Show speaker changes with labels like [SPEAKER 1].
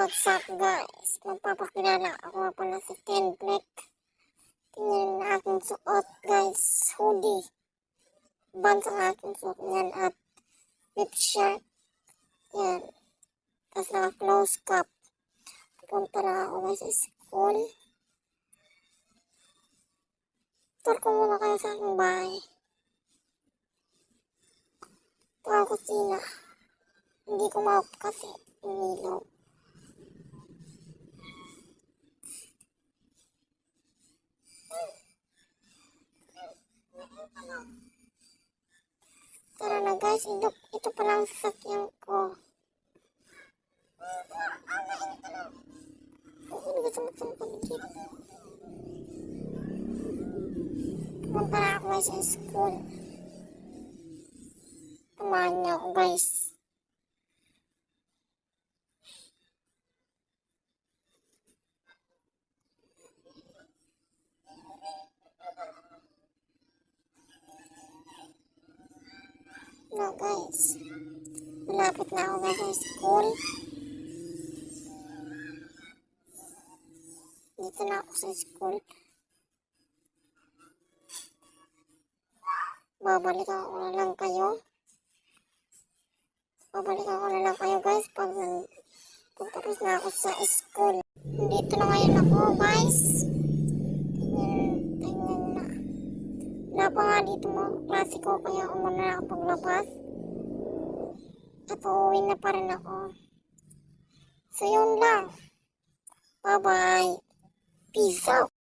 [SPEAKER 1] What's up guys? Magpapakilala ako pala si Ken Black. Tingnan na aking suot guys. Hoodie. Band sa aking suot yan at lip shirt. Yan. Tapos naka close cup. Pupunta na ako guys sa school. Tour ko muna kayo sa aking bahay. Ito ang kusina. Hindi ko ma kasi inilaw. Na guys, ito, ito pala ang sasakyan ko. Pumunta na ako guys sa school. Tumahan niyo ako guys. No guys. Malapit na ako sa school. Dito na ako sa school. Babalik ako na lang kayo. Babalik ako na lang kayo guys pag, pag tapos na ako sa school. Dito na ngayon ako guys. Pa nga dito mga klase ko kaya ako paglabas. At uuwi na pa rin ako. So yun lang. Bye bye. Peace out.